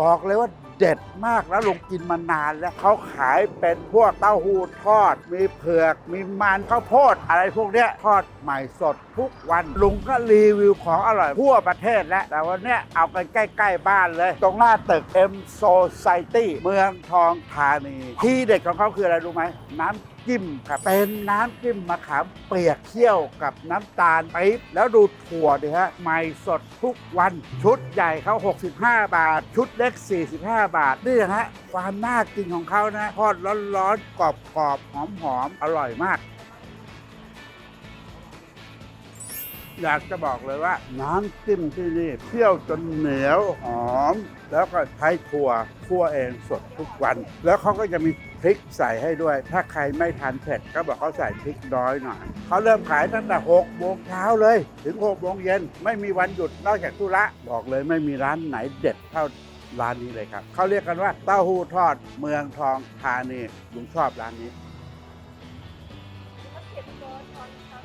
บอกเลยว่าเด็ดมากแล้วลุงกินมานานแล้วเขาขายเป็นพวกเต้าหู้ทอด มีเผือกมีมันข้าวโพดอะไรพวกเนี้ยทอดใหม่สดทุกวันลุงก็รีวิวของอร่อยทั่วประเทศแล้วแต่วันเนี้ยเอากันใกล้ๆบ้านเลย ตรงหน้าตึก M Society เมืองทองธานี ที่เด็ดของเขาคืออะไรรู้ไหมน้ำ จิ้มครับเป็นน้ำจิ้มมะขามเปียกเคี่ยวกับน้ำตาลปี๊บแล้วดูถั่วดิฮะใหม่สดทุกวันชุดใหญ่เขา 65 บาท ชุดเล็ก 45 บาทนี่นะฮะความน่ากินของเขานะทอดร้อนๆกรอบๆหอมๆอร่อยมาก อยากจะบอกเลยว่า น้ำจิ้มที่นี่เคี่ยวจนเหนียวหอม แล้วก็ใช้ถั่วคั่วเองสดทุกวัน แล้วเขาก็จะมีพริกใส่ให้ด้วย ถ้าใครไม่ทานเผ็ดก็บอกเขาใส่พริกน้อยหน่อยเขาเริ่มขายตั้งแต่6โมงเช้าเลย ถึง6โมงเย็นไม่มีวันหยุดนอกจากธุระบอกเลยไม่มีร้านไหนเด็ดเท่าร้านนี้เลยครับเขาเรียกกันว่าเต้าหู้ทอดเมืองทองธานีลุงชอบร้านนี้